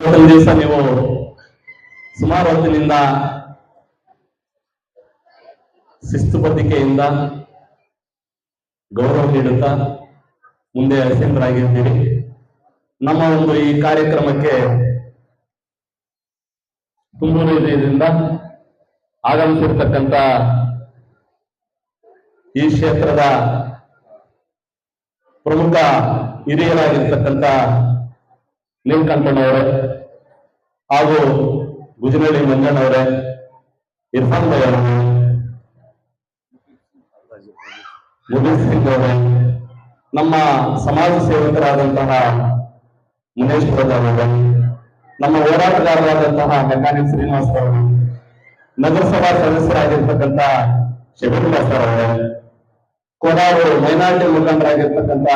ಇವತ್ತಿನ ದಿವಸ ನೀವು ಸುಮಾರು ಹೊತ್ತಿನಿಂದ ಶಿಸ್ತುಬದ್ಧಿಕೆಯಿಂದ ಗೌರವ ನೀಡುತ್ತಾ ಮುಂದೆ ಅಸೀನರಾಗಿದ್ದೀರಿ ನಮ್ಮ ಒಂದು ಈ ಕಾರ್ಯಕ್ರಮಕ್ಕೆ ತುಂಬು ಹೃದಯದಿಂದ ಆಗಮಿಸಿರ್ತಕ್ಕಂಥ ಈ ಕ್ಷೇತ್ರದ ಪ್ರಮುಖ ಹಿರಿಯರಾಗಿರ್ತಕ್ಕಂಥ ನೀಲಕಂಠನವರೇ ಹಾಗೂ ಗುಜನಳ್ಳಿ ಮಂಜಣ್ಣವರೇ ಇರ್ಫಾನ್ ಭಾಯ್ ಅವರೇ ಮುಬೀರ್ ಸಿಂಗ್ ಅವರೇ, ನಮ್ಮ ಸಮಾಜ ಸೇವಕರಾದಂತಹ ಮುನೇಶ್ ಅವರೇ, ನಮ್ಮ ಹೋರಾಟಗಾರರಾದಂತಹ ಮೆಕಾನಿಕ್ ಶ್ರೀನಿವಾಸ ಅವರು, ನಗರಸಭಾ ಸದಸ್ಯರಾಗಿರ್ತಕ್ಕಂಥ ಸರ್ ಅವರೇ, ಕೋಲಾರು ಮೈನಾರಿಟಿ ಮುಖಂಡರಾಗಿರ್ತಕ್ಕಂಥ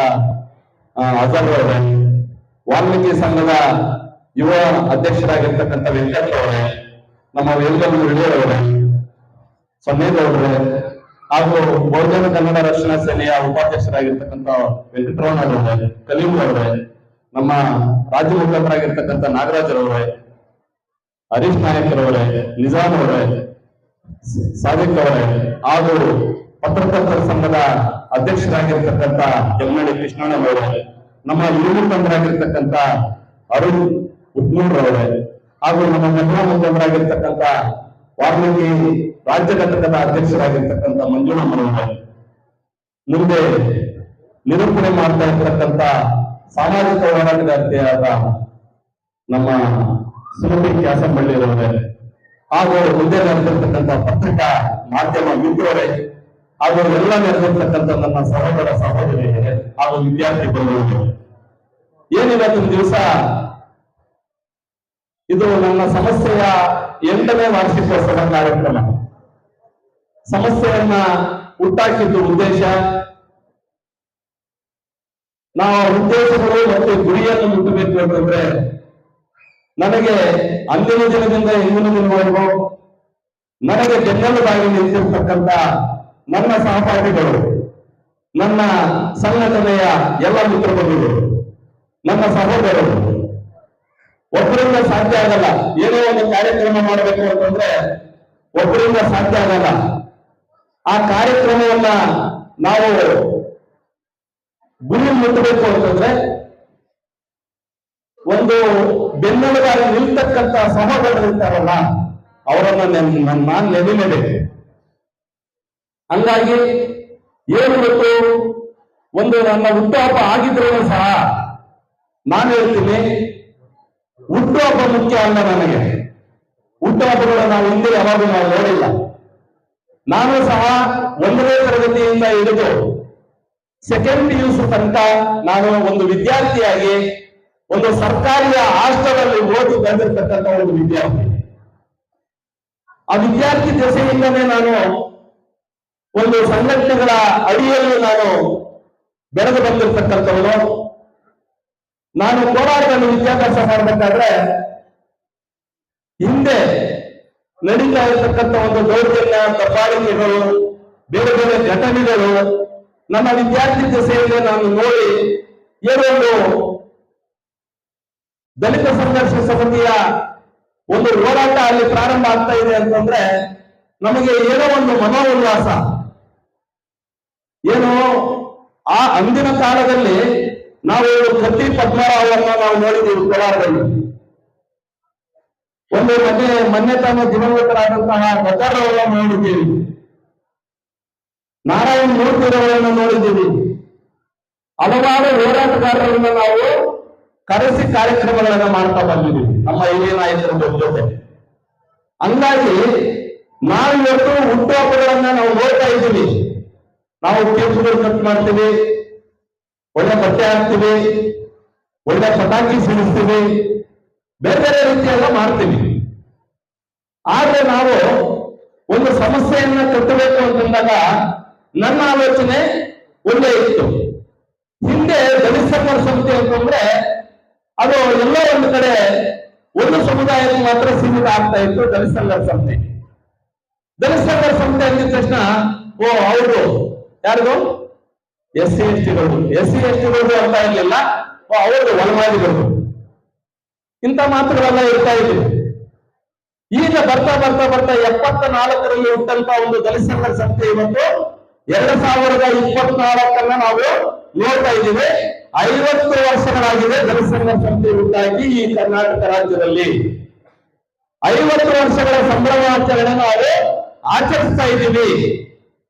ಅಜರ್ ಅವರೇ ವಾಲ್ಮೀಕಿ ಸಂಘದ ಯುವ ಅಧ್ಯಕ್ಷರಾಗಿರ್ತಕ್ಕಂಥ ವೆಂಕಟರವರೇ ನಮ್ಮ ವೆಂಕಟ ಹಿರಿಯರವರೇ ಸನ್ನೇಗೌಡ್ರೆ ಹಾಗೂ ಬಹುಜನ ಕನ್ನಡ ರಕ್ಷಣಾ ಸೇನೆಯ ಉಪಾಧ್ಯಕ್ಷರಾಗಿರ್ತಕ್ಕಂಥ ವೆಂಕಟರಮಣ ಅವರೇ ಕಲೀಂ ಅವರೇ, ನಮ್ಮ ರಾಜ್ಯ ಮುಖಂಡರಾಗಿರ್ತಕ್ಕಂಥ ನಾಗರಾಜರವರೇ ಹರೀಶ್ ನಾಯಕರವರೇ ನಿಜಾಮ್ ಅವರೇ, ಸಾದಿಕ್ ಅವರೇ, ಹಾಗೂ ಪತ್ರಕರ್ತರ ಸಂಘದ ಅಧ್ಯಕ್ಷರಾಗಿರ್ತಕ್ಕಂಥ ಜಮನಳ್ಳಿ ಕೃಷ್ಣಣ್ಣನವರೇ ನಮ್ಮ ಯುವ ತಂದರಾಗಿರ್ತಕ್ಕಂಥ ಅರುಣ್ ಉಟ್ನೂರ್ ಅವರೇ ಹಾಗೂ ನಮ್ಮ ಮಹಿಳಾ ಮುಖಂಡರಾಗಿರ್ತಕ್ಕಂಥ ವಾಲ್ಮೀಕಿ ರಾಜ್ಯ ಘಟಕದ ಅಧ್ಯಕ್ಷರಾಗಿರ್ತಕ್ಕಂಥ ಮಂಜುಳಮ್ಮನವರೇ ಮುಂದೆ ನಿರೂಪಣೆ ಮಾಡ್ತಾ ಇರ್ತಕ್ಕಂಥ ಸಾಮಾಜಿಕ ಹೋರಾಟಗಾರ್ತಿಯಾದ ನಮ್ಮ ಸುಮತಿ ಕ್ಯಾಸಂಬಳ್ಳಿಯವರೇ ಹಾಗೂ ಮುಂದೆ ನಡೆದಿರ್ತಕ್ಕಂಥ ಪತ್ರಿಕಾ ಮಾಧ್ಯಮ ಮಿತ್ರರೇ. ಹಾಗೂ ಎಲ್ಲ ನಡೆದಿರ್ತಕ್ಕಂಥ ನನ್ನ ಸಹೋದರ ಸಹೋದರಿಯರೇ ಹಾಗೂ ವಿದ್ಯಾರ್ಥಿ ಬಂಧುಗಳು ಏನಿವತ್ತಿನ ದಿವಸ? ಇದು ನನ್ನ ಸಮಸ್ಯೆಯ ಎಂಟನೇ ವಾರ್ಷಿಕೋತ್ಸವ ಕಾರ್ಯಕ್ರಮ. ಸಮಸ್ಯೆಯನ್ನ ಹುಟ್ಟಾಕಿದ್ದು ಉದ್ದೇಶ, ನಾವು ಉದ್ದೇಶಗಳು ಮತ್ತು ಗುರಿಯನ್ನು ಮುಟ್ಟಬೇಕು ಅಂತಂದ್ರೆ, ನನಗೆ ಅಂದಿನ ದಿನದಿಂದ ಇಂದಿನ ದಿನವರೆಗೂ ನನಗೆ ಬೆನ್ನೆಲುಬಾಗಿ ನಿಂತಿರ್ತಕ್ಕಂಥ ನನ್ನ ಸಹಪಾಠಿಗಳು ನನ್ನ ಸಂಘಟನೆಯ ಎಲ್ಲ ಮಿತ್ರಬಂಧುಗಳು ನನ್ನ ಸಹೋದರರು, ಒಬ್ಬರಿಂದ ಸಾಧ್ಯ ಆಗಲ್ಲ, ಏನೋ ಒಂದು ಕಾರ್ಯಕ್ರಮ ಮಾಡಬೇಕು ಅಂತಂದ್ರೆ ಒಬ್ಬರಿಂದ ಸಾಧ್ಯ ಆಗಲ್ಲ. ಆ ಕಾರ್ಯಕ್ರಮವನ್ನ ನಾವು ಗುರಿ ಮುಟ್ಟಬೇಕು ಅಂತಂದ್ರೆ ಒಂದು ಬೆನ್ನೆಲುಬಾಗಿ ನಿಲ್ತಕ್ಕಂತ ಇರ್ತಾರಲ್ಲ ಅವರನ್ನ ನಾನು ನನ್- ನಾನ್ ನೆನೆಯಬೇಕು ಹಂಗಾಗಿ ಏನು ಗೊತ್ತು ಒಂದು ನನ್ನ ಹುಟ್ಟುಹಬ್ಬ ಆಗಿದ್ರೂ ಸಹ ನಾನು ಹೇಳ್ತೀನಿ ಹುಟ್ಟುಹಬ್ಬ ಮುಖ್ಯ ಅಲ್ಲ ನನಗೆ. ಹುಟ್ಟುಹಬ್ಬಗಳು ನಾವು ಹಿಂದೆ ಯಾವಾಗಲೂ ನಾವು ನೋಡಿಲ್ಲ. ನಾನು ಸಹ ಒಂದನೇ ತರಗತಿಯಿಂದ ಹಿಡಿದು ಸೆಕೆಂಡ್ ಪಿ ಯು ತನಕ ನಾನು ಒಂದು ವಿದ್ಯಾರ್ಥಿಯಾಗಿ ಒಂದು ಸರ್ಕಾರಿಯ ಆಸ್ಟಲಲ್ಲಿ ಓದಿ ಬಂದಿರತಕ್ಕಂತ ಒಂದು ವಿದ್ಯಾರ್ಥಿ. ಆ ವಿದ್ಯಾರ್ಥಿ ದೆಸೆಯಿಂದನೇ ನಾನು ಒಂದು ಸಂಘಟನೆಗಳ ಅಡಿಯಲ್ಲಿ ನಾನು ಬೆಳೆದು ಬಂದಿರತಕ್ಕಂಥವನು. ನಾನು ಕೋಲಾರದಲ್ಲಿ ವಿದ್ಯಾಭ್ಯಾಸ ಮಾಡಬೇಕಾದ್ರೆ ಹಿಂದೆ ನಡೀತಾ ಇರತಕ್ಕಂಥ ಒಂದು ದೌರ್ಜನ್ಯ, ತಪಾಲಿಕೆಗಳು, ಬೇರೆ ಬೇರೆ ಘಟನೆಗಳು ನನ್ನ ವಿದ್ಯಾರ್ಥಿ ಸೇವೆಗೆ ನಾನು ನೋಡಿ ಏನೋ ಒಂದು ದಲಿತ ಸಂಘರ್ಷ ಸಮಿತಿಯ ಒಂದು ಹೋರಾಟ ಅಲ್ಲಿ ಪ್ರಾರಂಭ ಆಗ್ತಾ ಇದೆ ಅಂತಂದ್ರೆ ನಮಗೆ ಏನೋ ಒಂದು ಮನೋಲ್ಲಾಸ ಏನು ಆ ಅಂದಿನ ಕಾಲದಲ್ಲಿ ನಾವು ಕತ್ತಿ ಪದ್ಮರಾವನ್ನ ನಾವು ನೋಡಿದ್ದೀವಿ ಕೋಲಾರದಲ್ಲಿ. ಒಂದು ಮೊನ್ನೆ ಮೊನ್ನೆ ತಾನು ದಿವಂಗತರಾದಂತಹ ಗದ್ದಾರವರನ್ನು ನೋಡಿದ್ದೀವಿ. ನಾರಾಯಣ ಮೂರ್ತಿರವರನ್ನು ನೋಡಿದ್ದೀವಿ. ಹಲವಾರು ಹೋರಾಟಗಾರರನ್ನ ನಾವು ಕರೆಸಿ ಕಾರ್ಯಕ್ರಮಗಳನ್ನ ಮಾಡ್ತಾ ಬಂದಿದ್ದೀವಿ, ನಮ್ಮ ಹಿರಿಯ ನಾಯಕರ ಜೊತೆ. ಹಂಗಾಗಿ ನಾವು ಇವತ್ತು ಹುಟ್ಟುಹಬ್ಬಗಳನ್ನ ನಾವು ನೋಡ್ತಾ ಇದ್ದೀವಿ. ನಾವು ಕೇಸುಗಳು ಕಟ್ ಮಾಡ್ತೀವಿ, ಒಳ್ಳೆ ಬಟ್ಟೆ ಹಾಕ್ತೀವಿ, ಒಳ್ಳೆ ಪಟಾಕಿ ಸಿಡಿಸ್ತೀವಿ, ಬೇರೆ ಬೇರೆ ರೀತಿಯೆಲ್ಲ ಮಾಡ್ತೀವಿ. ಆದ್ರೆ ನಾವು ಒಂದು ಸಮಸ್ಯೆಯನ್ನ ಕಟ್ಟಬೇಕು ಅಂತಂದಾಗ ನನ್ನ ಆಲೋಚನೆ ಒಳ್ಳೆ ಇತ್ತು. ಹಿಂದೆ ದಲಿತ ಸಂಘರ್ಷ ಸಮಿತಿ ಅಂತಂದ್ರೆ ಅದು ಎಲ್ಲೋ ಒಂದು ಕಡೆ ಒಂದು ಸಮುದಾಯಕ್ಕೆ ಮಾತ್ರ ಸೀಮಿತ ಆಗ್ತಾ ಇತ್ತು ದಲಿತ ಸಂಘರ್ಷ ಸಮಿತಿ. ದಲಿತ ಸಂಘರ್ಷ ಸಮಿತಿ ಅಂದಿದ ತಕ್ಷಣ, ಓ ಹೌದು ಯಾರಿಗೂ ಎಸ್ ಸಿ ಎಸ್ ಟಿಗಳು ಎಸ್ ಸಿ ಎಸ್ ಟಿಗಳು ಅಂತ ಇರ್ಲಿಲ್ಲ. ಅವರು ಒಳಮಾದಿಗಳು ಇಂಥ ಮಾತುಗಳೆಲ್ಲ ಇರ್ತಾ ಇದ್ವಿ ಈಗ ಬರ್ತಾ ಬರ್ತಾ ಬರ್ತಾ ಎಪ್ಪತ್ತ ನಾಲ್ಕರಲ್ಲಿ ಹುಟ್ಟಂತ ಒಂದು ದಲಿತ ಸಂಘ ಸಂಸ್ಥೆ ಇವತ್ತು ಎರಡ್ ಸಾವಿರದ ಇಪ್ಪತ್ನಾಲ್ಕನ್ನ ನಾವು ನೋಡ್ತಾ ಇದ್ದೀವಿ. ಐವತ್ತು ವರ್ಷಗಳಾಗಿದೆ ದಲಿತ ಸಂಘರ್ಷ ಸಂಸ್ಥೆ ಹುಟ್ಟಾಗಿ ಈ ಕರ್ನಾಟಕ ರಾಜ್ಯದಲ್ಲಿ. ಐವತ್ತು ವರ್ಷಗಳ ಸಂಭ್ರಮಾಚರಣೆ ನಾವು ಆಚರಿಸ್ತಾ ಇದ್ದೀವಿ.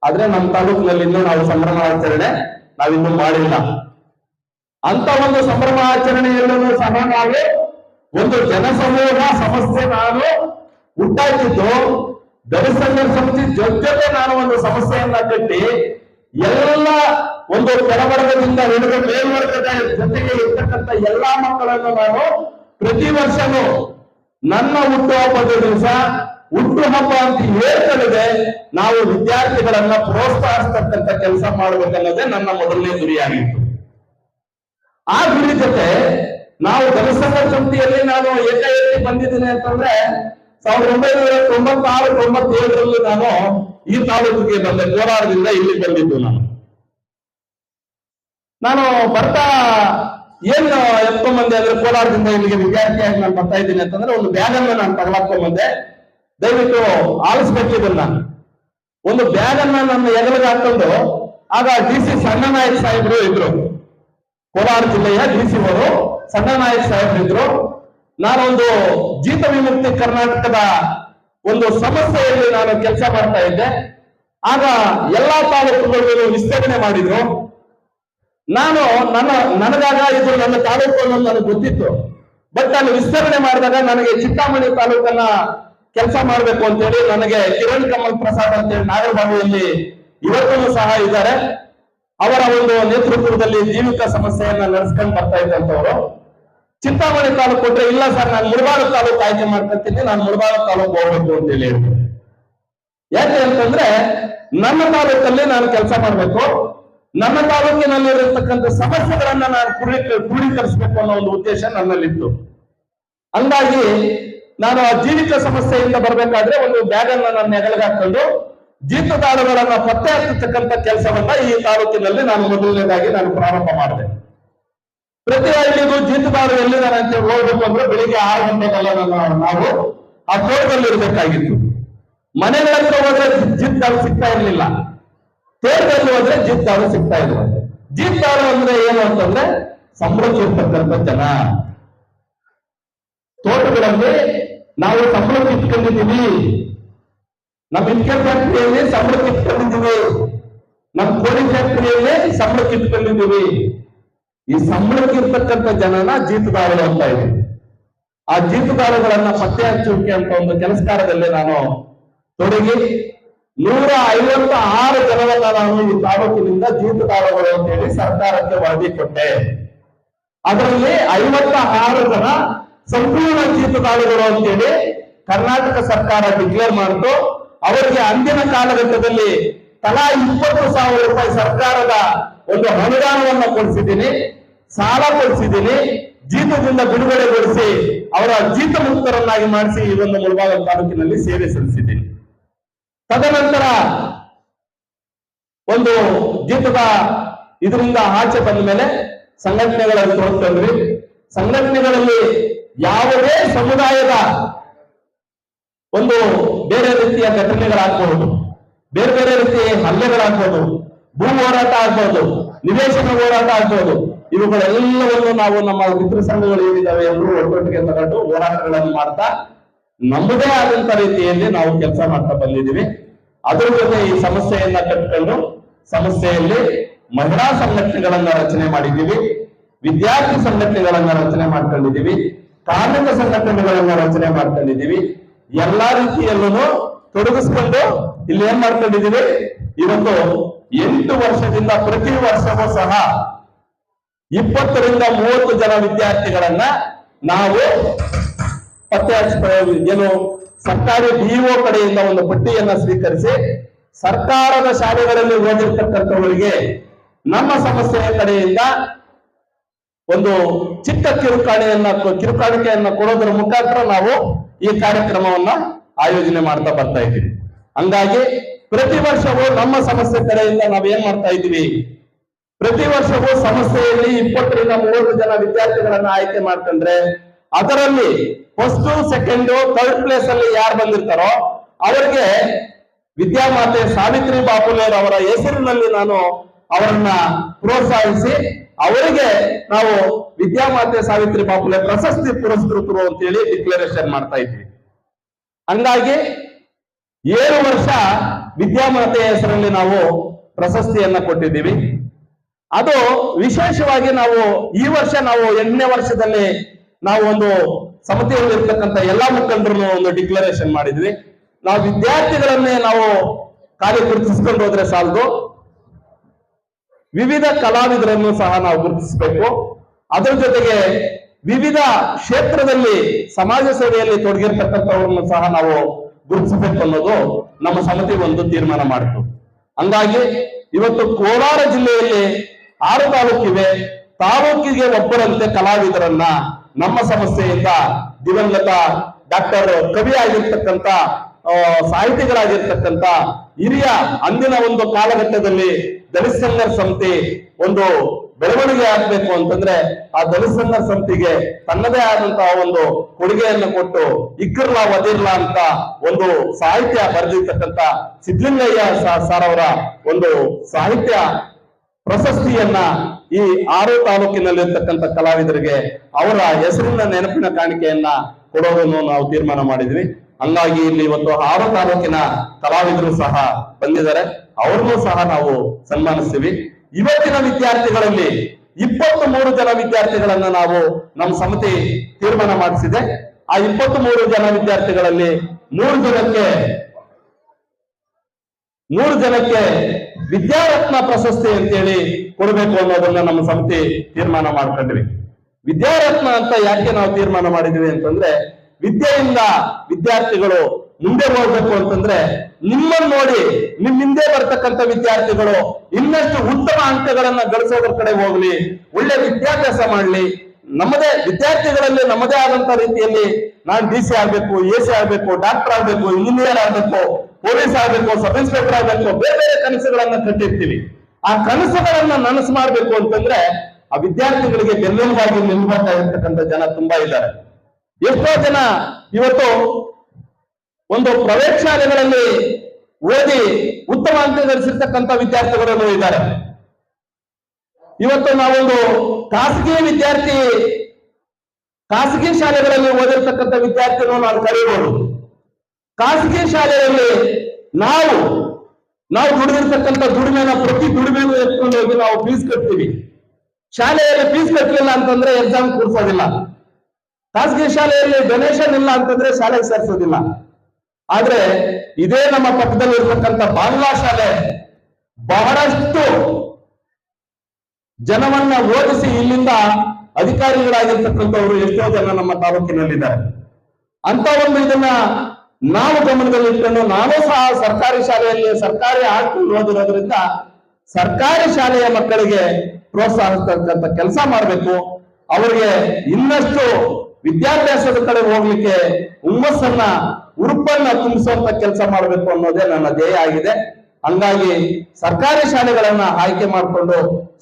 ಆದ್ರೆ ನಮ್ಮ ತಾಲೂಕಿನಲ್ಲಿ ಇನ್ನೂ ನಾವು ಸಂಭ್ರಮಾಚರಣೆ ನಾವಿನ್ನೂ ಮಾಡಿಲ್ಲ. ಅಂತ ಒಂದು ಸಂಭ್ರಮಾಚರಣೆಯಲ್ಲೂ ಸಹ ನಾವು ಒಂದು ಜನಸಮೂಹ ಸಮಸ್ಯೆ ನಾನು ಹುಟ್ಟಾಕಿದ್ದು ದಲಿತ ಸಮಿತಿ ಜೊತೆ ನಾನು ಒಂದು ಸಮಸ್ಯೆಯನ್ನ ಕಟ್ಟಿ ಎಲ್ಲ ಒಂದು ಕೆಳವರ್ಗದಿಂದ ಹಿಡಿದು ಮೇಲ್ವರ್ಗದ ಜೊತೆಗೆ ಇರ್ತಕ್ಕಂಥ ಎಲ್ಲಾ ಮಕ್ಕಳನ್ನು ನಾನು ಪ್ರತಿ ವರ್ಷನೂ ನನ್ನ ಹುಟ್ಟುಹಬ್ಬದ ದಿವಸ ಹುಟ್ಟುಹಬ್ಬ ಅಂತ ಹೇಳ್ಕೊಳ್ಳದೆ ನಾವು ವಿದ್ಯಾರ್ಥಿಗಳನ್ನ ಪ್ರೋತ್ಸಾಹಿಸ್ತಕ್ಕಂಥ ಕೆಲಸ ಮಾಡಬೇಕನ್ನೋದೇ ನನ್ನ ಮೊದಲನೇ ಗುರಿಯಾಗಿತ್ತು ಆ ಗುರಿ ಜೊತೆ ನಾವು ಜನಸಂಘ ಸಮಿತಿಯಲ್ಲಿ ನಾನು ಏಕಾಏಕಿ ಬಂದಿದ್ದೀನಿ ಅಂತಂದ್ರೆ, ಸಾವಿರದ ಒಂಬೈನೂರ ತೊಂಬತ್ತಾರು, ತೊಂಬತ್ತೇಳರಲ್ಲಿ ನಾನು ಈ ತಾಲೂಕಿಗೆ ಬಂದೆ, ಕೋಲಾರದಿಂದ ಇಲ್ಲಿ ಬಂದಿದ್ದು ನಾನು. ನಾನು ಬರ್ತಾ ಏನ್ ಎತ್ಕೊಂಡ್ಬಂದೆ ಅಂದ್ರೆ ಕೋಲಾರದಿಂದ ಇಲ್ಲಿಗೆ ವಿದ್ಯಾರ್ಥಿಯಾಗಿ ನಾನು ಬರ್ತಾ ಇದ್ದೀನಿ ಅಂತಂದ್ರೆ ಒಂದು ಬ್ಯಾಗ್ ನಾನು ತಗೊಳಕೊಂಡ್ಬಂದೆ ದಯವಿಟ್ಟು ಆಲಿಸ್ಬೇಕು ಇದನ್ನ ಒಂದು ಬ್ಯಾಗ್ ಅನ್ನ ನನ್ನ ಎಗಲಿಗೆ ಹಾಕೊಂಡು ಆಗ ಡಿ ಸಿ ಸಣ್ಣ ನಾಯಕ್ ಸಾಹೇಬ್ರು ಇದ್ರು. ಕೋಲಾರ ಜಿಲ್ಲೆಯ ಡಿ ಸಿ ಅವರು ಸಣ್ಣ ನಾಯಕ್ ಸಾಹೇಬ್ರು ಇದ್ರು. ನಾನೊಂದು ಜೀತ ವಿಮುಕ್ತಿ ಕರ್ನಾಟಕದ ಒಂದು ಸಮಸ್ಯೆಯಲ್ಲಿ ನಾನು ಕೆಲಸ ಮಾಡ್ತಾ ಇದ್ದೆ. ಆಗ ಎಲ್ಲಾ ತಾಲೂಕುಗಳು ವಿಸ್ತರಣೆ ಮಾಡಿದ್ರು. ನಾನು ನನ್ನ, ನನಗಾಗ ಇದು ನನ್ನ ತಾಲೂಕು ಅನ್ನೋದು ನನಗೆ ಗೊತ್ತಿತ್ತು. ಬಟ್ ನಾನು ವಿಸ್ತರಣೆ ಮಾಡಿದಾಗ ನನಗೆ ಚಿಂತಾಮಣಿ ತಾಲೂಕನ್ನ ಕೆಲಸ ಮಾಡಬೇಕು ಅಂತೇಳಿ ನನಗೆ ಕಿರಣ್ ಕಮಲ್ ಪ್ರಸಾದ್ ಅಂತೇಳಿ ನಾಗರಬಾವಿಯಲ್ಲಿ ಇವತ್ತೂ ಸಹ ಇದ್ದಾರೆ. ಅವರ ಒಂದು ನೇತೃತ್ವದಲ್ಲಿ ಜೀವಿಕ ಸಮಸ್ಯೆಯನ್ನ ನಡೆಸ್ಕೊಂಡು ಬರ್ತಾ ಇದ್ದಂತವರು ಚಿಂತಾಮಣಿ ತಾಲೂಕು ಕೊಟ್ಟರೆ ಇಲ್ಲ ಸರ್, ನಾನು ಮುಳಬಾಗ ತಾಲೂಕು ಆಯ್ಕೆ ಮಾಡ್ಕೊಂತೀನಿ, ನಾನು ಮುಳಬಾಗ ತಾಲೂಕು ಹೋಗ್ಬೇಕು ಅಂತ ಹೇಳಿ ಯಾಕೆ ಅಂತಂದ್ರೆ ನನ್ನ ತಾಲೂಕಲ್ಲಿ ನಾನು ಕೆಲಸ ಮಾಡಬೇಕು. ನನ್ನ ತಾಲೂಕಿನಲ್ಲಿರತಕ್ಕಂಥ ಸಮಸ್ಯೆಗಳನ್ನ ನಾನು ಕ್ರೋಢೀ ಕ್ರೋಢೀಕರಿಸಬೇಕು ಅನ್ನೋ ಒಂದು ಉದ್ದೇಶ ನನ್ನಲ್ಲಿತ್ತು. ಹಂಗಾಗಿ ನಾನು ಆ ಜೀವಿತ ಸಮಸ್ಯೆಯಿಂದ ಬರಬೇಕಾದ್ರೆ ಒಂದು ಬ್ಯಾಗ್ ಅನ್ನ ನನ್ನ ನೆಗಲಿಗೆ ಹಾಕೊಂಡು ಜೀತದಾಳುಗಳನ್ನ ಪತ್ತೆ ಹಚ್ಚತಕ್ಕಂತ ಕೆಲಸವನ್ನ ಈ ತಾಲೂಕಿನಲ್ಲಿ ನಾನು ಮೊದಲನೇದಾಗಿ ನಾನು ಪ್ರಾರಂಭ ಮಾಡಿದೆ. ಪ್ರತಿ ಹಳ್ಳಿಗೂ ಜೀತದಾಳು ಎಲ್ಲಿದ್ದಾರೆ ಅಂತ ಹೋಗ್ಬೇಕು ಅಂದ್ರೆ ಬೆಳಿಗ್ಗೆ ಆರು ಗಂಟೆಗೆಲ್ಲ ನಾವು ಆ ತೋಟದಲ್ಲಿ ಇರಬೇಕಾಗಿತ್ತು. ಮನೆಗಳಲ್ಲಿ ಹೋದ್ರೆ ಜಿದ್ದಾಳು ಸಿಗ್ತಾ ಇರಲಿಲ್ಲ. ತೋಟದಲ್ಲಿ ಹೋದ್ರೆ ಜಿದ್ದಾಳು ಸಿಗ್ತಾ ಇದ್ರು ಜಿದ್ದಾಳು ಅಂದ್ರೆ ಏನು ಅಂತಂದ್ರೆ ಸಮೃದ್ಧಿ ಇರ್ತಕ್ಕಂಥ ಜನ. ತೋಟಗಳಲ್ಲಿ ನಾವು ಸಂಬಳ ಇಟ್ಕೊಂಡಿದ್ದೀವಿ ನಮ್ಮ ಇಟ್ಕೆ ಫ್ಯಾಕ್ಟರಿಯಲ್ಲಿ ಸಂಬಳಕ್ಕೆ ಇಟ್ಕೊಂಡಿದ್ದೀವಿ ನಮ್ಮ ಕೋಳಿ ಫ್ಯಾಕ್ಟರಿಯಲ್ಲಿ ಸಂಬಳ ಇಟ್ಕೊಂಡಿದ್ದೀವಿ ಈ ಸಂಬಳಕ್ಕೆ ಇರ್ತಕ್ಕಂಥ ಜನನ ಜೀತದಾರರು ಅಂತ ಇದೆ. ಆ ಜೀತದಾರಗಳನ್ನ ಪತ್ತೆ ಹಚ್ಚುವಿಕೆ ಅಂತ ಒಂದು ಕೆಲಸಕಾರದಲ್ಲಿ ನಾನು ತೊಡಗಿ ನೂರ ಐವತ್ತ ಆರು ಜನರನ್ನ ನಾನು ಈ ತಾಲೂಕಿನಿಂದ ಜೀತದಾರಗಳು ಅಂತ ಹೇಳಿ ಸರ್ಕಾರಕ್ಕೆ ವರದಿ ಕೊಟ್ಟೆ. ಅದರಲ್ಲಿ ಐವತ್ತ ಆರು ಜನ ಸಂಪೂರ್ಣ ಜೀತದಾಳುಗಳು ಅಂತೇಳಿ ಕರ್ನಾಟಕ ಸರ್ಕಾರ ಡಿಕ್ಲೇರ್ ಮಾಡಿತು. ಅವರಿಗೆ ಅಂದಿನ ಕಾಲಘಟ್ಟದಲ್ಲಿ ತಲಾ ಇಪ್ಪತ್ತು ಸಾವಿರ ರೂಪಾಯಿ ಸರ್ಕಾರದ ಒಂದು ಅನುದಾನವನ್ನು ಕೊಡಿಸಿದ್ದೀನಿ. ಸಾಲ ಕೊಡಿಸಿದ್ದೀನಿ. ಜೀತದಿಂದ ಬಿಡುಗಡೆಗೊಳಿಸಿ ಅವರ ಜೀತ ಮುಕ್ತರನ್ನಾಗಿ ಮಾಡಿಸಿ ಈ ಒಂದು ಮುಳಬಾಗ ತಾಲೂಕಿನಲ್ಲಿ ಸೇವೆ ಸಲ್ಲಿಸಿದ್ದೀನಿ. ತದನಂತರ ಒಂದು ಜೀತದ ಇದರಿಂದ ಆಚೆ ಬಂದ ಮೇಲೆ ಸಂಘಟನೆಗಳಲ್ಲಿ ತೊಡಗ್ತಂದ್ರಿ ಸಂಘಟನೆಗಳಲ್ಲಿ ಯಾವುದೇ ಸಮುದಾಯದ ಒಂದು ಬೇರೆ ರೀತಿಯ ಘಟನೆಗಳಾಗ್ಬಹುದು ಬೇರೆ ಬೇರೆ ರೀತಿಯ ಹಲ್ಲೆಗಳಾಗ್ಬೋದು, ಭೂ ಹೋರಾಟ ಆಗ್ಬಹುದು ನಿವೇಶನ ಹೋರಾಟ ಆಗ್ಬಹುದು ಇವುಗಳೆಲ್ಲವನ್ನು ನಾವು ನಮ್ಮ ಮಿತ್ರ ಸಂಘಗಳು ಏನಿದಾವೆ ಎಲ್ಲರೂ ಒಟ್ಟೊಟ್ಟಿಗೆ ತಗೊಂಡು ಹೋರಾಟಗಳನ್ನು ಮಾಡ್ತಾ ನಮ್ಮದೇ ಆದಂತ ರೀತಿಯಲ್ಲಿ ನಾವು ಕೆಲಸ ಮಾಡ್ತಾ ಬಂದಿದ್ದೀವಿ. ಅದರ ಜೊತೆ ಈ ಸಮಸ್ಯೆಯನ್ನ ಕಟ್ಕೊಂಡು ಸಮಸ್ಯೆಯಲ್ಲಿ ಮಹಿಳಾ ಸಂಘಟನೆಗಳನ್ನ ರಚನೆ ಮಾಡಿದ್ದೀವಿ, ವಿದ್ಯಾರ್ಥಿ ಸಂಘಟನೆಗಳನ್ನ ರಚನೆ ಮಾಡ್ಕೊಂಡಿದ್ದೀವಿ. ಕಾರ್ಮಿಕ ಸಂಘಟನೆಗಳನ್ನ ರಚನೆ ಮಾಡ್ಕೊಂಡಿದ್ದೀವಿ. ಎಲ್ಲಾ ರೀತಿಯಲ್ಲೂ ತೊಡಗಿಸ್ಕೊಂಡು ಇಲ್ಲಿ ಏನ್ ಮಾಡ್ಕೊಂಡಿದ್ದೀವಿ? ಇವತ್ತು ಎಂಟು ವರ್ಷದಿಂದ ಪ್ರತಿ ವರ್ಷವೂ ಸಹ ಇಪ್ಪತ್ತರಿಂದ ಮೂವತ್ತು ಜನ ವಿದ್ಯಾರ್ಥಿಗಳನ್ನ ನಾವು ಪತ್ತೆ ಏನು ಸರ್ಕಾರಿ ಡಿಒ ಕಡೆಯಿಂದ ಒಂದು ಪಟ್ಟಿಯನ್ನ ಸ್ವೀಕರಿಸಿ ಸರ್ಕಾರದ ಶಾಲೆಗಳಲ್ಲಿ ಓದಿರ್ತಕ್ಕಂಥವರಿಗೆ ನಮ್ಮ ಸಮಸ್ಯೆಯ ಕಡೆಯಿಂದ ಒಂದು ಚಿಕ್ಕ ಕಿರುಕಾಣಿಯನ್ನ ಕಿರುಕಾಣಿಕೆಯನ್ನ ಕೊಡೋದ್ರ ಮುಖಾಂತರ ನಾವು ಈ ಕಾರ್ಯಕ್ರಮವನ್ನ ಆಯೋಜನೆ ಮಾಡ್ತಾ ಬರ್ತಾ ಇದ್ದೀವಿ. ಹಂಗಾಗಿ ಪ್ರತಿ ವರ್ಷವೂ ನಮ್ಮ ಸಮಸ್ಯೆ ಕಡೆಯಿಂದ ನಾವ್ ಏನ್ ಮಾಡ್ತಾ ಇದ್ದೀವಿ? ಪ್ರತಿ ವರ್ಷವೂ ಸಮಸ್ಯೆಯಲ್ಲಿ ಇಪ್ಪತ್ತರಿಂದ ಮೂವತ್ತು ಜನ ವಿದ್ಯಾರ್ಥಿಗಳನ್ನ ಆಯ್ಕೆ ಮಾಡ್ಕೊಂಡ್ರೆ ಅದರಲ್ಲಿ ಫಸ್ಟ್ ಸೆಕೆಂಡ್ ಥರ್ಡ್ ಪ್ಲೇಸ್ ಅಲ್ಲಿ ಯಾರು ಬಂದಿರ್ತಾರೋ ಅವರಿಗೆ ವಿದ್ಯಾಮಾತೆ ಸಾವಿತ್ರಿ ಬಾಪುಲೇರ್ ಅವರ ಹೆಸರಿನಲ್ಲಿ ನಾನು ಅವರನ್ನ ಪ್ರೋತ್ಸಾಹಿಸಿ ಅವರಿಗೆ ನಾವು ವಿದ್ಯಾಮಾತೆ ಸಾವಿತ್ರಿ ಬಾಪುಲೆ ಪ್ರಶಸ್ತಿ ಪುರಸ್ಕೃತರು ಅಂತ ಹೇಳಿ ಡಿಕ್ಲರೇಷನ್ ಮಾಡ್ತಾ ಇದ್ವಿ. ಹಂಗಾಗಿ ಏಳು ವರ್ಷ ವಿದ್ಯಾಮಾತೆಯ ಹೆಸರಲ್ಲಿ ನಾವು ಪ್ರಶಸ್ತಿಯನ್ನ ಕೊಟ್ಟಿದ್ದೀವಿ. ಅದು ವಿಶೇಷವಾಗಿ ನಾವು ಈ ವರ್ಷ ನಾವು ಎಂಟನೇ ವರ್ಷದಲ್ಲಿ ನಾವು ಒಂದು ಸಮಿತಿಯಲ್ಲಿ ಇರ್ತಕ್ಕಂಥ ಎಲ್ಲಾ ಮುಖಂಡರನ್ನು ಒಂದು ಡಿಕ್ಲರೇಷನ್ ಮಾಡಿದ್ವಿ. ನಾವು ವಿದ್ಯಾರ್ಥಿಗಳನ್ನೇ ನಾವು ಕಾರ್ಯ ಗುರುತಿಸ್ಕೊಂಡು ಹೋದ್ರೆ ಸಾಲದು. ವಿವಿಧ ಕಲಾವಿದರನ್ನು ಸಹ ನಾವು ಗುರುತಿಸಬೇಕು. ಅದರ ಜೊತೆಗೆ ವಿವಿಧ ಕ್ಷೇತ್ರದಲ್ಲಿ ಸಮಾಜ ಸೇವೆಯಲ್ಲಿ ತೊಡಗಿರ್ತಕ್ಕಂಥವ್ರನ್ನು ಸಹ ನಾವು ಗುರುತಿಸಬೇಕು ಅನ್ನೋದು ನಮ್ಮ ಸಮಿತಿ ಒಂದು ತೀರ್ಮಾನ ಮಾಡಿತು. ಹಂಗಾಗಿ ಇವತ್ತು ಕೋಲಾರ ಜಿಲ್ಲೆಯಲ್ಲಿ ಆರು ತಾಲೂಕಿವೆ. ತಾಲೂಕಿಗೆ ಒಬ್ಬರಂತೆ ಕಲಾವಿದರನ್ನ ನಮ್ಮ ಸಮಸ್ಯೆಯಿಂದ ದಿವಂಗತ ಡಾಕ್ಟರ್ ಕವಿ ಆಗಿರ್ತಕ್ಕಂಥ ಆ, ಸಾಹಿತಿಗಳಾಗಿರ್ತಕ್ಕಂಥ ಹಿರಿಯ ಅಂದಿನ ಒಂದು ಕಾಲಘಟ್ಟದಲ್ಲಿ ದಲಿತ ಸಂಘರ್ಷ ಸಮಿತಿ ಒಂದು ಬೆಳವಣಿಗೆ ಆಗ್ಬೇಕು ಅಂತಂದ್ರೆ ಆ ದಲಿತ ಸಂಘ ಸಮಿತಿಗೆ ತನ್ನದೇ ಆದಂತಹ ಒಂದು ಕೊಡುಗೆಯನ್ನು ಕೊಟ್ಟು ಇಕ್ಕರ್ಲ ಒದಿರ್ಲ ಅಂತ ಒಂದು ಸಾಹಿತ್ಯ ಬರೆದಿರ್ತಕ್ಕಂತ ಸಿದ್ದಲಿಂಗಯ್ಯ ಸರ್ ಅವರ ಒಂದು ಸಾಹಿತ್ಯ ಪ್ರಶಸ್ತಿಯನ್ನ ಈ ಆರು ತಾಲೂಕಿನಲ್ಲಿರ್ತಕ್ಕಂಥ ಕಲಾವಿದರಿಗೆ ಅವರ ಹೆಸರಿನ ನೆನಪಿನ ಕಾಣಿಕೆಯನ್ನ ಕೊಡೋದನ್ನು ನಾವು ತೀರ್ಮಾನ ಮಾಡಿದ್ವಿ. ಹಂಗಾಗಿ ಇಲ್ಲಿ ಇವತ್ತು ಆರು ತಾಲೂಕಿನ ಕಲಾವಿದರು ಸಹ ಬಂದಿದ್ದಾರೆ. ಅವ್ರನ್ನೂ ಸಹ ನಾವು ಸನ್ಮಾನಿಸ್ತೀವಿ. ಇವತ್ತಿನ ವಿದ್ಯಾರ್ಥಿಗಳಲ್ಲಿ ಇಪ್ಪತ್ತು ಮೂರು ಜನ ವಿದ್ಯಾರ್ಥಿಗಳನ್ನ ನಾವು ನಮ್ಮ ಸಮಿತಿ ತೀರ್ಮಾನ ಮಾಡಿಸಿದೆ. ಆ ಇಪ್ಪತ್ತು ಮೂರು ಜನ ವಿದ್ಯಾರ್ಥಿಗಳಲ್ಲಿ ಮೂರು ಜನಕ್ಕೆ ಮೂರು ಜನಕ್ಕೆ ವಿದ್ಯಾರತ್ನ ಪ್ರಶಸ್ತಿ ಅಂತೇಳಿ ಕೊಡಬೇಕು ಅನ್ನೋದನ್ನ ನಮ್ಮ ಸಮಿತಿ ತೀರ್ಮಾನ ಮಾಡ್ಕೊಂಡ್ವಿ ವಿದ್ಯಾರತ್ನ ಅಂತ ಯಾಕೆ ನಾವು ತೀರ್ಮಾನ ಮಾಡಿದ್ವಿ ಅಂತಂದ್ರೆ ವಿದ್ಯೆಯಿಂದ ವಿದ್ಯಾರ್ಥಿಗಳು ಮುಂದೆ ಹೋಗ್ಬೇಕು ಅಂತಂದ್ರೆ ನಿಮ್ಮನ್ನು ನೋಡಿ ನಿಮ್ಮ ಹಿಂದೆ ಬರ್ತಕ್ಕಂಥ ವಿದ್ಯಾರ್ಥಿಗಳು ಇನ್ನಷ್ಟು ಉತ್ತಮ ಅಂಕಗಳನ್ನ ಗಳಿಸೋದ್ರ ಕಡೆ ಹೋಗ್ಲಿ, ಒಳ್ಳೆ ವಿದ್ಯಾಭ್ಯಾಸ ಮಾಡ್ಲಿ. ನಮ್ಮದೇ, ವಿದ್ಯಾರ್ಥಿಗಳಲ್ಲಿ ನಮ್ಮದೇ ಆದಂತ ರೀತಿಯಲ್ಲಿ ನಾನ್ ಡಿ ಸಿ ಆಗ್ಬೇಕು, ಎ ಸಿ ಆಗ್ಬೇಕು, ಡಾಕ್ಟರ್ ಆಗ್ಬೇಕು, ಇಂಜಿನಿಯರ್ ಆಗ್ಬೇಕು, ಪೊಲೀಸ್ ಆಗ್ಬೇಕು, ಸಬ್ ಇನ್ಸ್ಪೆಕ್ಟರ್ ಆಗ್ಬೇಕು, ಬೇರೆ ಬೇರೆ ಕನಸುಗಳನ್ನ ಕಟ್ಟಿರ್ತೀವಿ. ಆ ಕನಸುಗಳನ್ನ ನನಸು ಮಾಡ್ಬೇಕು ಅಂತಂದ್ರೆ ಆ ವಿದ್ಯಾರ್ಥಿಗಳಿಗೆ ಬೆನ್ನೆಲುಬಾಗಿ ಇರ್ತಕ್ಕಂಥ ಜನ ತುಂಬಾ ಇದ್ದಾರೆ. ಎಷ್ಟೋ ಜನ ಇವತ್ತು ಒಂದು ಪ್ರೈವೇಟ್ ಶಾಲೆಗಳಲ್ಲಿ ಓದಿ ಉತ್ತಮ ಅಂತ ಗಳಿಸಿರ್ತಕ್ಕಂಥ ವಿದ್ಯಾರ್ಥಿಗಳು ಇದ್ದಾರೆ. ಇವತ್ತು ನಾವೊಂದು ಖಾಸಗಿ ವಿದ್ಯಾರ್ಥಿ, ಖಾಸಗಿ ಶಾಲೆಗಳಲ್ಲಿ ಓದಿರ್ತಕ್ಕಂಥ ವಿದ್ಯಾರ್ಥಿಗಳು ನಾವು ಕರೆಯಬಹುದು ಖಾಸಗಿ ಶಾಲೆಯಲ್ಲಿ ನಾವು ನಾವು ದುಡಿದಿರ್ತಕ್ಕಂಥ ದುಡಿಮೆನ ಪ್ರತಿ ದುಡಿಮೆನೂ ಎತ್ಕೊಂಡು ಹೋಗಿ ನಾವು ಫೀಸ್ ಕಟ್ತೀವಿ. ಶಾಲೆಯಲ್ಲಿ ಫೀಸ್ ಕಟ್ಟಲಿಲ್ಲ ಅಂತಂದ್ರೆ ಎಕ್ಸಾಮ್ ಕೂರ್ಸೋದಿಲ್ಲ ಖಾಸಗಿ ಶಾಲೆಯಲ್ಲಿ ಡೊನೇಷನ್ ಇಲ್ಲ ಅಂತಂದ್ರೆ ಶಾಲೆಗೆ ಸೇರಿಸೋದಿಲ್ಲ. ಆದ್ರೆ ಇದೇ ನಮ್ಮ ಪಕ್ಕದಲ್ಲಿ ಇರತಕ್ಕಂತ ಬಾಂಗ್ಲಾ ಶಾಲೆ ಬಹಳಷ್ಟು ಜನವನ್ನ ಓದಿಸಿ ಇಲ್ಲಿಂದ ಅಧಿಕಾರಿಗಳಾಗಿರ್ತಕ್ಕಂಥವ್ರು ಎಷ್ಟೋ ಜನ ನಮ್ಮ ತಾಲೂಕಿನಲ್ಲಿದ್ದಾರೆ. ಅಂತ ಒಂದು ಇದನ್ನ ನಾವು ಗಮನದಲ್ಲಿಟ್ಕೊಂಡು ನಾನು ಸಹ ಸರ್ಕಾರಿ ಶಾಲೆಯಲ್ಲಿ ಸರ್ಕಾರಿ ಆಡ್ಕೊಂಡು ಓದಿರೋದ್ರಿಂದ ಸರ್ಕಾರಿ ಶಾಲೆಯ ಮಕ್ಕಳಿಗೆ ಪ್ರೋತ್ಸಾಹಿಸ್ತಕ್ಕಂಥ ಕೆಲಸ ಮಾಡಬೇಕು. ಅವರಿಗೆ ಇನ್ನಷ್ಟು ವಿದ್ಯಾಭ್ಯಾಸದ ಕಡೆ ಹೋಗ್ಲಿಕ್ಕೆ ಹುಮ್ಮಸ್ಸನ್ನ ಉರುಪನ್ನ ತುಂಬಿಸುವಂತ ಕೆಲಸ ಮಾಡಬೇಕು ಅನ್ನೋದೇ ನನ್ನ ಧ್ಯೇಯ ಆಗಿದೆ. ಹಂಗಾಗಿ ಸರ್ಕಾರಿ ಶಾಲೆಗಳನ್ನ ಆಯ್ಕೆ ಮಾಡಿಕೊಂಡು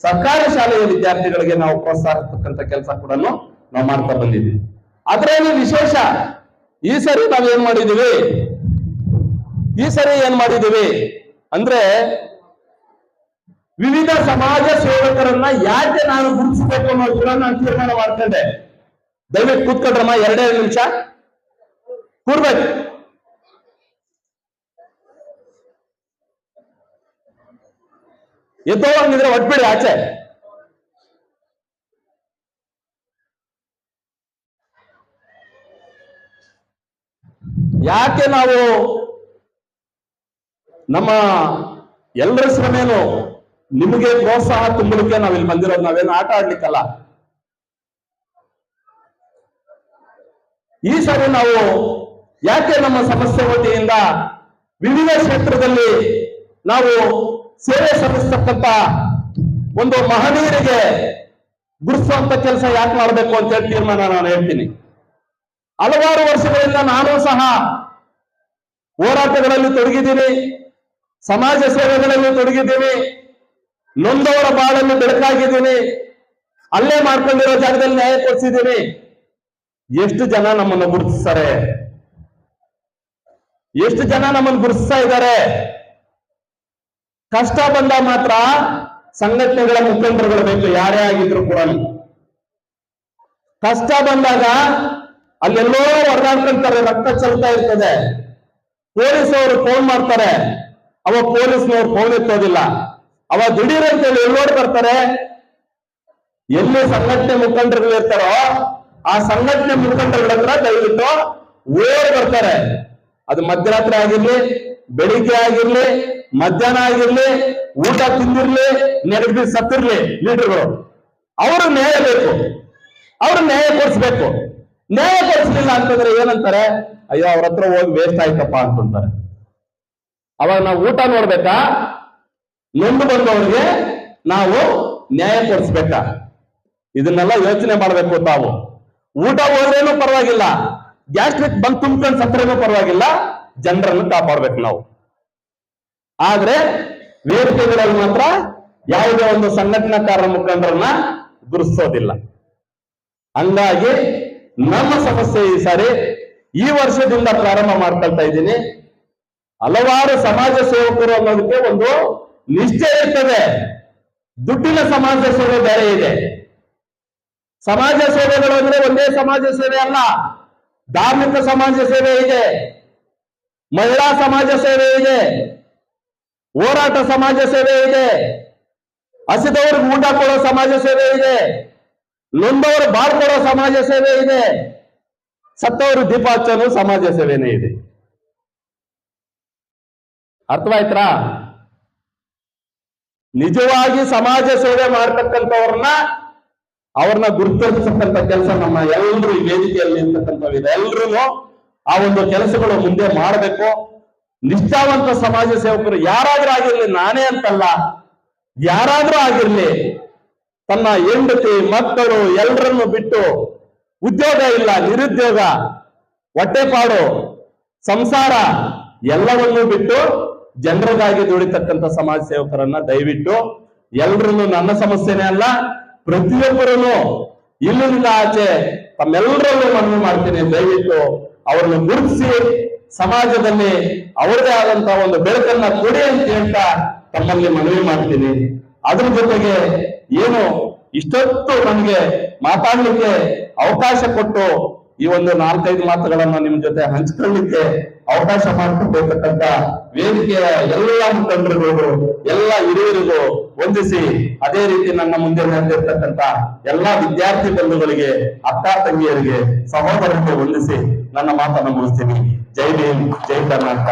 ಸರ್ಕಾರಿ ಶಾಲೆಯ ವಿದ್ಯಾರ್ಥಿಗಳಿಗೆ ನಾವು ಪ್ರೋತ್ಸಾಹಿಸ್ತಕ್ಕಂಥ ಕೆಲಸ ಕೂಡ ನಾವು ಮಾಡ್ತಾ ಬಂದಿದ್ದೀವಿ. ಅದ್ರಲ್ಲಿ ವಿಶೇಷ? ಈ ಸರಿ ನಾವೇನ್ ಮಾಡಿದೀವಿ ಈ ಸರಿ ಏನ್ ಮಾಡಿದೀವಿ ಅಂದ್ರೆ ವಿವಿಧ ಸಮಾಜ ಸೇವಕರನ್ನ ಯಾಕೆ ನಾನು ಗುರುತಿಸಬೇಕು ಅನ್ನೋದು ನಾನು ತೀರ್ಮಾನ ಮಾಡ್ಕೊಂಡೆ. ದಯವಿಟ್ಟು ಕೂತ್ಕೊಡ್ರಮ್ಮ, ಎರಡೇ ನಿಮಿಷ. ಕೂರ್ಬೇಕು. ಎದ್ದೋಗಿದ್ರೆ ಒಟ್ಬಿಡಿ ಆಚೆ. ಯಾಕೆ ನಾವು ನಮ್ಮ ಎಲ್ಲರ ಶ್ರಮೇನು ನಿಮಗೆ ಪ್ರೋತ್ಸಾಹ ತುಂಬಲಿಕ್ಕೆ ನಾವಿಲ್ಲಿ ಬಂದಿರೋದು ನಾವೇನು ಆಟ ಆಡ್ಲಿಕ್ಕಲ್ಲ? ಈ ಸಾರಿ ನಾವು ಯಾಕೆ ನಮ್ಮ ಸಮಸ್ಯೆ ವತಿಯಿಂದ ವಿವಿಧ ಕ್ಷೇತ್ರದಲ್ಲಿ ನಾವು ಸೇವೆ ಸಲ್ಲಿಸ್ತಕ್ಕಂತ ಒಂದು ಮಹನೀಯರಿಗೆ ಗುರುಸುವಂತ ಕೆಲಸ ಯಾಕೆ ಮಾಡಬೇಕು ಅಂತ ಹೇಳಿ ತೀರ್ಮಾನ ನಾನು ಹೇಳ್ತೀನಿ. ಹಲವಾರು ವರ್ಷಗಳಿಂದ ನಾನು ಸಹ ಹೋರಾಟಗಳಲ್ಲಿ ತೊಡಗಿದ್ದೀನಿ, ಸಮಾಜ ಸೇವೆಗಳಲ್ಲಿ ತೊಡಗಿದ್ದೀನಿ, ನೊಂದವರ ಬಾಳನ್ನು ಬೆಳಕಾಗಿದ್ದೀನಿ, ಅಲ್ಲೇ ಮಾಡ್ಕೊಂಡಿರೋ ಜಾಗದಲ್ಲಿ ನ್ಯಾಯ ಕೊಡಿಸಿದ್ದೀನಿ. ಎಷ್ಟು ಜನ ನಮ್ಮನ್ನು ಗುರುತಿಸ್ತಾರೆ? ಎಷ್ಟು ಜನ ನಮ್ಮನ್ನು ಗುರುತಿಸ್ತಾ ಇದ್ದಾರೆ? ಕಷ್ಟ ಬಂದ ಮಾತ್ರ ಸಂಘಟನೆಗಳ ಮುಖಂಡರುಗಳು ಬೇಕು, ಯಾರೇ ಆಗಿದ್ರು ಕೂಡ. ಕಷ್ಟ ಬಂದಾಗ ಅಲ್ಲೆಲ್ಲೋ ಹೊರಗಾಡ್ಕೊಂತಾರೆ ರಕ್ತ ಚೆಲ್ತಾ ಇರ್ತದೆ. ಪೊಲೀಸ್ ಅವರು ಫೋನ್ ಮಾಡ್ತಾರೆ. ಅವ ಪೊಲೀಸ್ನವ್ರು ಫೋನ್ ಎತ್ತೋದಿಲ್ಲ. ಅವ ದಿಢೀರ್ ಅಂತೇಳಿ ಎಲ್ಲೋಡ್ ಬರ್ತಾರೆ. ಎಲ್ಲಿ ಸಂಘಟನೆ ಮುಖಂಡರುಗಳು ಇರ್ತಾರೋ ಆ ಸಂಘಟನೆ ಮುಖಂಡರುಗಳ ಹತ್ರ ದಯವಿಟ್ಟು ಓಡ್ ಬರ್ತಾರೆ. ಅದು ಮಧ್ಯರಾತ್ರಿ ಆಗಿರ್ಲಿ, ಬೆಳಿಗ್ಗೆ ಆಗಿರ್ಲಿ, ಮಧ್ಯಾಹ್ನ ಆಗಿರ್ಲಿ, ಊಟ ತಿಂದಿರ್ಲಿ, ನೆಗಡಿ ಸತ್ತಿರ್ಲಿ ಲೀಡರ್ಗಳು. ಅವರು ನ್ಯಾಯ ಬೇಕು. ಅವ್ರು ನ್ಯಾಯ ಕೊಡಿಸ್ಬೇಕು. ನ್ಯಾಯ ಕೊಡಿಸ್ಲಿಲ್ಲ ಅಂತಂದ್ರೆ ಏನಂತಾರೆ? ಅಯ್ಯೋ, ಅವ್ರ ಹತ್ರ ಹೋಗಿ ವೇಸ್ಟ್ ಆಯ್ತಪ್ಪ ಅಂತಂತಾರೆ. ಅವಾಗ ನಾವು ಊಟ ನೋಡ್ಬೇಕಾ? ನೊಂದು ಬಂದವರಿಗೆ ನಾವು ನ್ಯಾಯ ಕೊಡಿಸ್ಬೇಕಾ? ಇದನ್ನೆಲ್ಲ ಯೋಚನೆ ಮಾಡಬೇಕು ತಾವು. ಊಟ ಹೋದ್ರೇನು ಪರವಾಗಿಲ್ಲ. ಗ್ಯಾಸ್ಟ್ರಿಕ್ ಬಂದ್ ತುಂಬ್ಕೊಂಡು ಸತ್ತರೇನು ಪರವಾಗಿಲ್ಲ. ಜನರನ್ನು ಕಾಪಾಡ್ಬೇಕು ನಾವು. ಆದ್ರೆ ವೇದಿಕೆಗಳಲ್ಲಿ ಮಾತ್ರ ಯಾವುದೇ ಒಂದು ಸಂಘಟನಾಕಾರ ಮುಖಂಡರನ್ನ ಗುರುಸೋದಿಲ್ಲ ಹಂಗಾಗಿ ನಮ್ಮ ಸಮಸ್ಯೆ ಈ ಸಾರಿ ಈ ವರ್ಷದಿಂದ ಪ್ರಾರಂಭ ಮಾಡ್ಕೊಳ್ತಾ ಇದ್ದೀನಿ. ಹಲವಾರು ಸಮಾಜ ಸೇವಕರು ಅನ್ನೋದಕ್ಕೆ ಒಂದು ನಿಶ್ಚಯ ಇರ್ತದೆ. ದುಡ್ಡಿನ ಸಮಾಜ ಸೇವೆ ಬೇರೆ ಇದೆ. ಸಮಾಜ ಸೇವೆಗಳು ಅಂದ್ರೆ ಒಂದೇ ಸಮಾಜ ಸೇವೆ ಅಲ್ಲ. ಧಾರ್ಮಿಕ ಸಮಾಜ ಸೇವೆ ಇದೆ. ಮಹಿಳಾ ಸಮಾಜ ಸೇವೆ ಇದೆ. ಹೋರಾಟ ಸಮಾಜ ಸೇವೆ ಇದೆ. ಹಸಿದವ್ರಿಗೆ ಊಟ ಕೊಡೋ ಸಮಾಜ ಸೇವೆ ಇದೆ. ನೊಂದವರು ಬಾಳ್ಕೊಡೋ ಸಮಾಜ ಸೇವೆ ಇದೆ. ಸತ್ತವರು ದೀಪ ಸಮಾಜ ಸೇವೆನೇ ಇದೆ. ಅರ್ಥವಾಯ್ತಾ ನಿಜವಾಗಿ ಸಮಾಜ ಸೇವೆ ಮಾಡ್ತಕ್ಕಂಥವ್ರನ್ನ ಅವ್ರನ್ನ ಗುರುತಿಸತಕ್ಕಂಥ ಕೆಲಸ ನಮ್ಮ ಎಲ್ಲರೂ ಈ ವೇದಿಕೆಯಲ್ಲಿ ಇರ್ತಕ್ಕಂಥವಿದೆ ಎಲ್ರೂ ಆ ಒಂದು ಕೆಲಸಗಳು ಮುಂದೆ ಮಾಡಬೇಕು. ನಿಷ್ಠಾವಂತ ಸಮಾಜ ಸೇವಕರು ಯಾರಾದ್ರೂ ಆಗಿರ್ಲಿ, ನಾನೇ ಅಂತಲ್ಲ. ಯಾರಾದ್ರೂ ಆಗಿರ್ಲಿ, ತನ್ನ ಹೆಂಡತಿ, ಮಕ್ಕಳು ಎಲ್ಲರನ್ನು ಬಿಟ್ಟು ಉದ್ಯೋಗ ಇಲ್ಲ, ನಿರುದ್ಯೋಗ, ಹೊಟ್ಟೆಪಾಡು, ಸಂಸಾರ ಎಲ್ಲವನ್ನೂ ಬಿಟ್ಟು ಜನರಿಗಾಗಿ ದುಡಿತಕ್ಕಂಥ ಸಮಾಜ ಸೇವಕರನ್ನ ದಯವಿಟ್ಟು ಎಲ್ರನ್ನು ನನ್ನ ಸಮಸ್ಯೆನೇ ಅಲ್ಲ ಪ್ರತಿಯೊಬ್ಬರನ್ನು ಇಲ್ಲಿಂದ ಆಚೆ ತಮ್ಮೆಲ್ಲರಲ್ಲೂ ಮನವಿ ಮಾಡ್ತೀನಿ. ದಯವಿಟ್ಟು ಅವರನ್ನು ಗುರುತಿಸಿ. ಸಮಾಜದಲ್ಲಿ ಅವರದೇ ಆದಂತಹ ಒಂದು ಬೆಳಕನ್ನ ಕೊಡಿ ಅಂತ ಹೇಳ್ತಾ ತಮ್ಮಲ್ಲಿ ಮನವಿ ಮಾಡ್ತೀನಿ. ಅದ್ರ ಜೊತೆಗೆ ಏನು ಇಷ್ಟೊತ್ತು ನನಗೆ ಮಾತಾಡ್ಲಿಕ್ಕೆ ಅವಕಾಶ ಕೊಟ್ಟು ಈ ಒಂದು ನಾಲ್ಕೈದು ಮಾತುಗಳನ್ನ ನಿಮ್ ಜೊತೆ ಹಂಚ್ಕೊಳ್ಳಿಕ್ಕೆ ಅವಕಾಶ ಮಾಡಿಕೊಟ್ಟಿರ್ತಕ್ಕಂತ ವೇದಿಕೆಯ ಎಲ್ಲ ಮುಖಂಡರುಗಳು, ಎಲ್ಲ ಹಿರಿಯರಿಗೂ ವಂದಿಸಿ ಅದೇ ರೀತಿ ನನ್ನ ಮುಂದೆ ನಡೆದಿರ್ತಕ್ಕಂತ ಎಲ್ಲಾ ವಿದ್ಯಾರ್ಥಿ ಬಂಧುಗಳಿಗೆ, ಅಕ್ಕ ತಂಗಿಯರಿಗೆ ಸಹೋದರರಿಗೆ ವಂದಿಸಿ ನನ್ನ ಮಾತನ್ನು ಮುಗಿಸ್ತೀನಿ. ಜೈ ಭೀಮ್, ಜೈ ಕರ್ನಾಟಕ.